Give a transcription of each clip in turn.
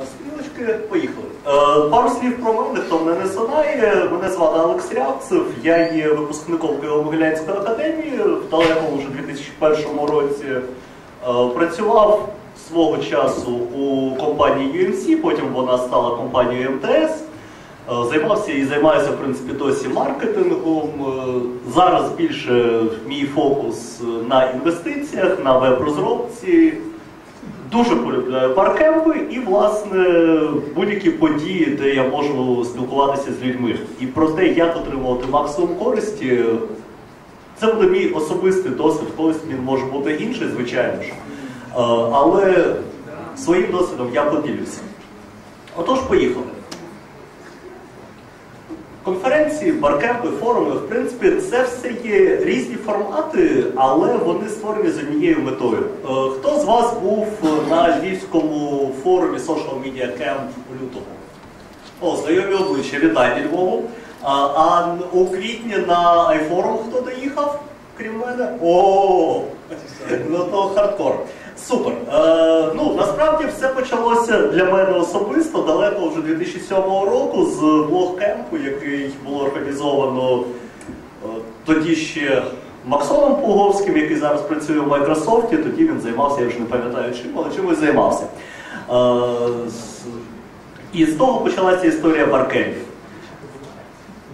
На стрілочки поїхали. Е, пару слів про мене, хто мене не знає. Мене звати Алекс Рябцев, я є випускником Києво-Могилянської академії. В далекому вже 2001 році е, працював свого часу у компанії UMC, потім вона стала компанією МТС. Е, Займався і займаюся, в принципі, досі маркетингом. Е, Зараз більше мій фокус на інвестиціях, на веб-розробці. Дуже полюбляю баркемпи і, власне, будь-які події, де я можу спілкуватися з людьми. І про те, як отримувати максимум користі, це буде мій особистий досвід, колись він може бути інший, звичайно ж. Е, Але своїм досвідом я поділюся. Отож, поїхали. Конференції, баркемпи, форуми, в принципі, це все є різні формати, але вони створені з однією метою. Е, Хто з вас був на львівському форумі Social Media Camp лютому? О, знайомі обличчя, вітайте Львову. А, а у квітні на iForum хто доїхав, крім мене? О, ну то хардкор. Супер. Е, ну, насправді все почалося для мене особисто далеко вже 2007 року з блог-кемпу, який було організовано е, тоді ще Максоном Пуговським, який зараз працює в Майкрософті. Тоді він займався, я вже не пам'ятаю чим, але чимось займався. Е, і з того почалася історія баркемпів.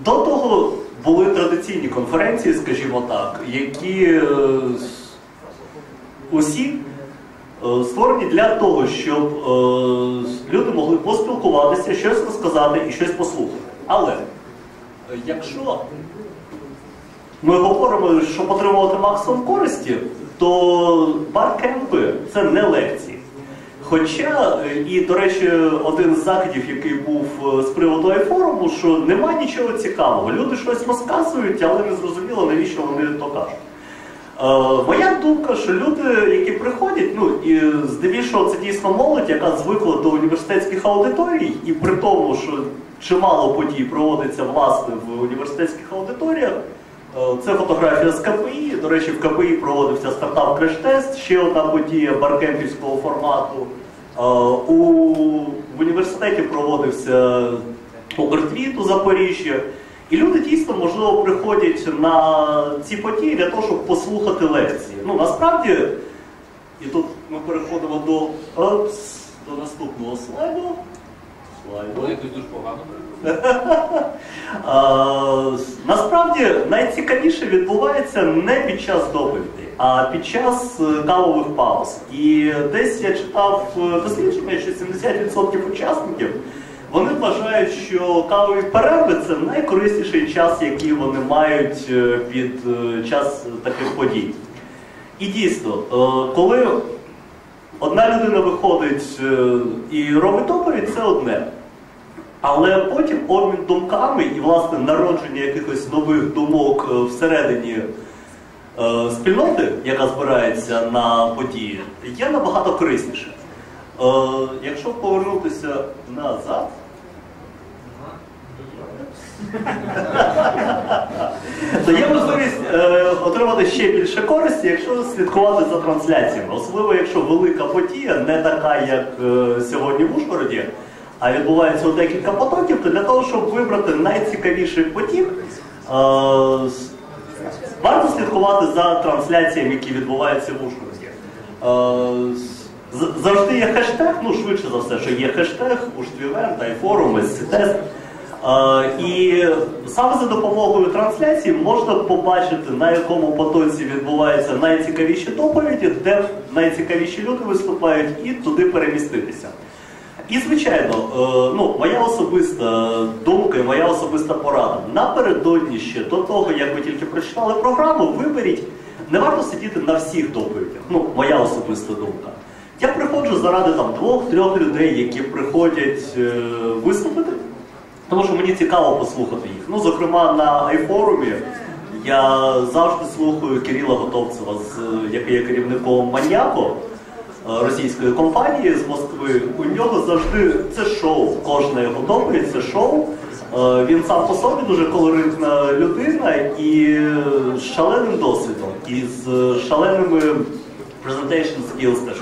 До того були традиційні конференції, скажімо так, які е, усі е, створені для того, щоб е, люди могли поспілкуватися, щось розказати і щось послухати. Але е, якщо ми говоримо, щоб отримувати максимум користі, то баркемпи це не лекції. Хоча, і, до речі, один з закидів, який був з приводу айфоруму, що нема нічого цікавого. Люди щось розказують, але не зрозуміло, навіщо вони то кажуть. Е, моя думка, що люди, які приходять, ну і здебільшого це дійсно молодь, яка звикла до університетських аудиторій, і при тому, що чимало подій проводиться власне в університетських аудиторіях. Е, Це фотографія з КПІ. До речі, в КПІ проводився стартап креш-тест, ще одна подія баркемпівського формату. Е, У університеті проводився Укртвіт у Запоріжжі. І люди дійсно, можливо, приходять на ці події для того, щоб послухати лекції. Ну, насправді, і тут ми переходимо до, опс, до наступного слайду. Слайду. Якось дуже погано. Насправді найцікавіше відбувається не під час доповідей, а під час е, кавових пауз. І десь я читав е, дослідження, що 70% учасників вони вважають, що кавові перерви це найкорисніший час, який вони мають е, під е, час таких подій. І дійсно, е, коли одна людина виходить і робить доповідь, це одне. Але потім обмін думками і власне народження якихось нових думок всередині спільноти, яка збирається на події, є набагато корисніше. Якщо повернутися назад, то є можливість е, отримати ще більше користі, якщо слідкувати за трансляціями. Особливо, якщо велика подія, не така, як е, сьогодні в Ужгороді, а відбувається у декілька потоків, то для того, щоб вибрати найцікавіший потік, е, варто слідкувати за трансляціями, які відбуваються в Ужгороді. Е, Завжди є хештег, ну швидше за все, що є хештег, Ужтвівент, айфорум, SC-тест. І саме за допомогою трансляції можна побачити, на якому потоці відбуваються найцікавіші доповіді, де найцікавіші люди виступають, і туди переміститися. І, звичайно, е, ну, моя особиста думка і моя особиста порада. Напередодні ще до того, як ви тільки прочитали програму, виберіть, не варто сидіти на всіх доповідях. Ну, моя особиста думка. Я приходжу заради там двох-трьох людей, які приходять е, виступити, тому що мені цікаво послухати їх. Ну, зокрема, на айфорумі я завжди слухаю Кирила Готовцева, який є керівником Маньяко е, російської компанії з Москви. У нього завжди це шоу. Кожна його доповідь це шоу. Е, Він сам по собі дуже колоритна людина і з шаленим досвідом, і з шаленими presentation skills, те, що називається.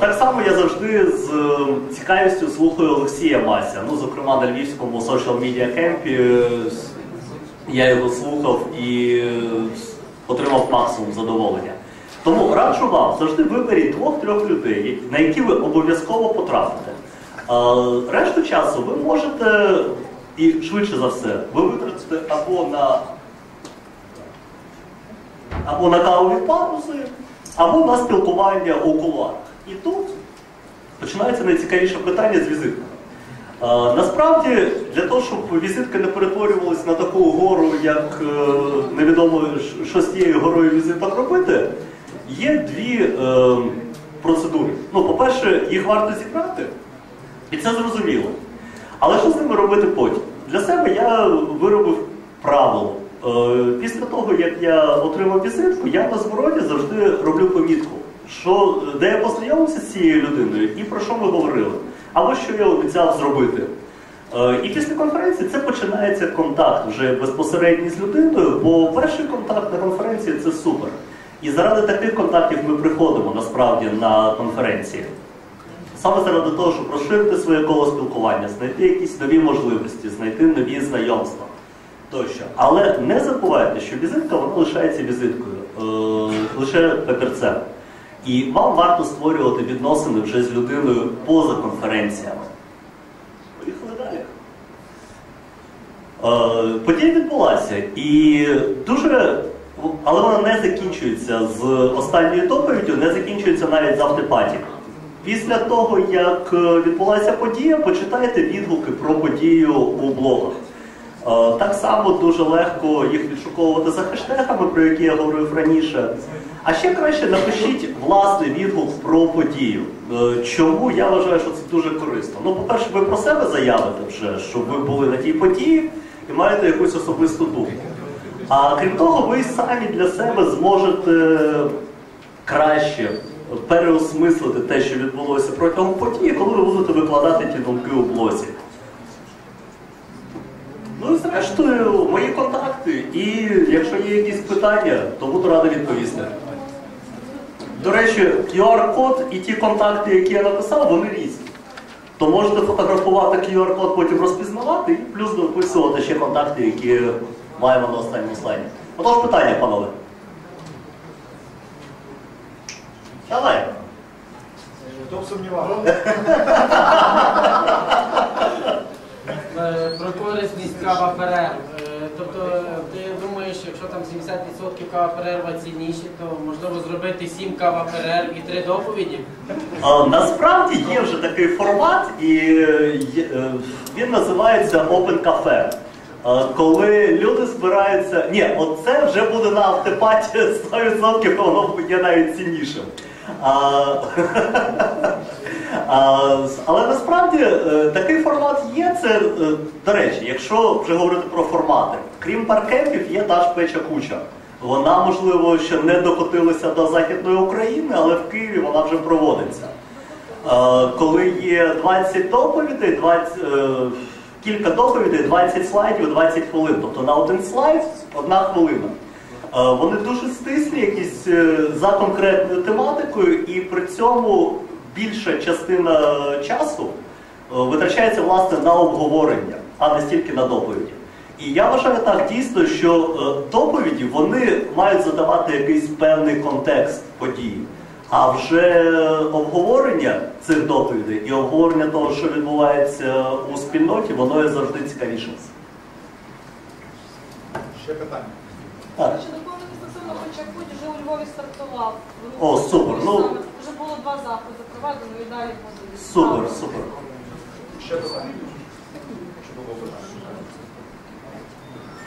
Так само я завжди з е, цікавістю слухаю Олексія Мася. Ну, зокрема, на Львівському social media кемпі е, я його слухав і е, отримав максимум задоволення. Тому раджу вам завжди виберіть двох-трьох людей, на які ви обов'язково потрапите. Е, Решту часу ви можете, і швидше за все, ви витратите або на або на кавові паузи, або на спілкування у кулуарах. І тут починається найцікавіше питання з візитками. Е, насправді, для того, щоб візитки не перетворювалися на таку гору, як е, невідомо що з тією горою візиток робити, є дві е, процедури. Ну, по-перше, їх варто зібрати, і це зрозуміло. Але що з ними робити потім? Для себе я виробив правило. Е, Після того, як я отримав візитку, я на звороті завжди роблю помітку, що, де я познайомився з цією людиною і про що ми говорили, або що я обіцяв зробити. Е, І після конференції це починається контакт вже безпосередній з людиною, бо перший контакт на конференції це супер. І заради таких контактів ми приходимо насправді на конференції. Саме заради того, щоб розширити своє коло спілкування, знайти якісь нові можливості, знайти нові знайомства тощо. Але не забувайте, що візитка вона лишається візиткою, е, лише папірцем. І вам варто створювати відносини вже з людиною поза конференціями. Поїхали далі. Е, Подія відбулася і дуже, але вона не закінчується з останньою доповіддю, не закінчується навіть з автопаті. Після того, як відбулася подія, почитайте відгуки про подію у блогах. Е, Так само дуже легко їх відшуковувати за хештегами, про які я говорив раніше. А ще краще напишіть власний відгук про подію. Е, Чому я вважаю, що це дуже корисно? Ну, по-перше, ви про себе заявите вже, що ви були на тій події і маєте якусь особисту думку. А крім того, ви самі для себе зможете краще переосмислити те, що відбулося протягом події, коли ви будете викладати ті думки у блозі. Ну і зрештою, мої контакти. І якщо є якісь питання, то буду радий відповісти. До речі, QR-код і ті контакти, які я написав, вони різні. То можете фотографувати QR-код, потім розпізнавати і плюс дописувати ще контакти, які маємо на останньому слайді. Отож питання, панове. Давай. Хто б сумнівався? Е, Про корисність кава перерв. Е, Тобто якщо там 70% кава перерва цінніші, то можливо зробити 7 кава перерв і 3 доповіді? А, Насправді є вже такий формат, і е, є- е, він називається Open Cafe. А, Коли люди збираються. Ні, оце вже буде на автопаті 100%, воно є навіть ціннішим. А, а, але насправді е, такий формат є. Це, е, до речі, якщо вже говорити про формати, крім паркетів, є Даш Печа Куча. Вона, можливо, ще не докотилася до Західної України, але в Києві вона вже проводиться. Е, Коли є 20 доповідей, 20, е, кілька доповідей, 20 слайдів, 20 хвилин. Тобто на один слайд одна хвилина. Е, Вони дуже стислі, якісь за конкретною тематикою, і при цьому більша частина часу витрачається власне на обговорення, а не стільки на доповіді. І я вважаю так дійсно, що е, доповіді вони мають задавати якийсь певний контекст події. А вже обговорення цих доповідей і обговорення того, що відбувається у спільноті, воно є завжди цікавішим. Ще питання. Так. Вже у Львові стартував. О, супер. Ну. Вже було два заходи проведено і далі буде. Супер, супер. Ще було питання?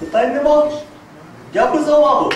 Питань нема. Дякую за увагу.